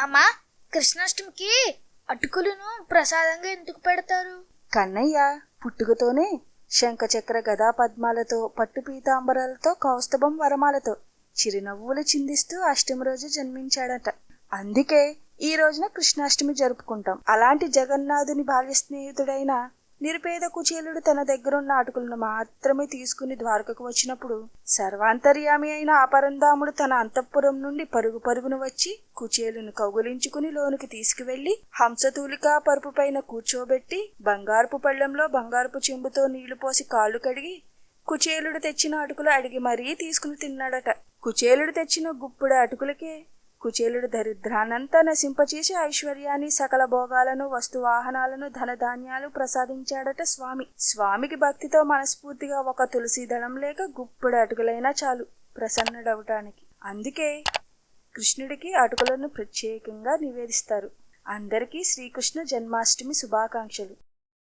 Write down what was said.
అమ్మా కృష్ణాష్టమికి అటుకులను ప్రసాదంగా ఎందుకు పెడతారు? కన్నయ్య పుట్టుకతోనే శంఖచక్ర గదా పద్మాలతో పట్టు పీతాంబరాలతో కౌస్తభం వరమాలతో చిరునవ్వులు చిందిస్తూ అష్టమి రోజు జన్మించాడట. అందుకే ఈ రోజున కృష్ణాష్టమి జరుపుకుంటాం. అలాంటి జగన్నాథుని బాల్య స్నేహితుడైన నిరుపేద కుచేలుడు తన దగ్గరున్న అటుకులను మాత్రమే తీసుకుని ద్వారకకు వచ్చినప్పుడు సర్వాంతర్యామి అయిన అపరంధాముడు తన అంతఃపురం నుండి పరుగు పరుగును వచ్చి కుచేలును కౌగులించుకుని లోనికి తీసుకువెళ్ళి హంసతూలికా పరుపు పైన కూర్చోబెట్టి బంగారపు పళ్ళెంలో బంగారపు చెంబుతో నీళ్ళు పోసి కాళ్ళు కడిగి కుచేలుడు తెచ్చిన అటుకులు అడిగి మరీ తీసుకుని తిన్నాడట. కుచేలుడు తెచ్చిన గుప్పుడు అటుకులకే కుచేలుడు దరిద్రానంతా నశింపచేసి ఐశ్వర్యాన్ని సకల భోగాలను వస్తువాహనాలను ధనధాన్యాలు ప్రసాదించాడట స్వామి. స్వామికి భక్తితో మనస్ఫూర్తిగా ఒక తులసి దళం లేక గుప్పుడు అటుకులైనా చాలు ప్రసన్నుడవటానికి. అందుకే కృష్ణుడికి అటుకులను ప్రత్యేకంగా నివేదిస్తారు. అందరికీ శ్రీకృష్ణ జన్మాష్టమి శుభాకాంక్షలు.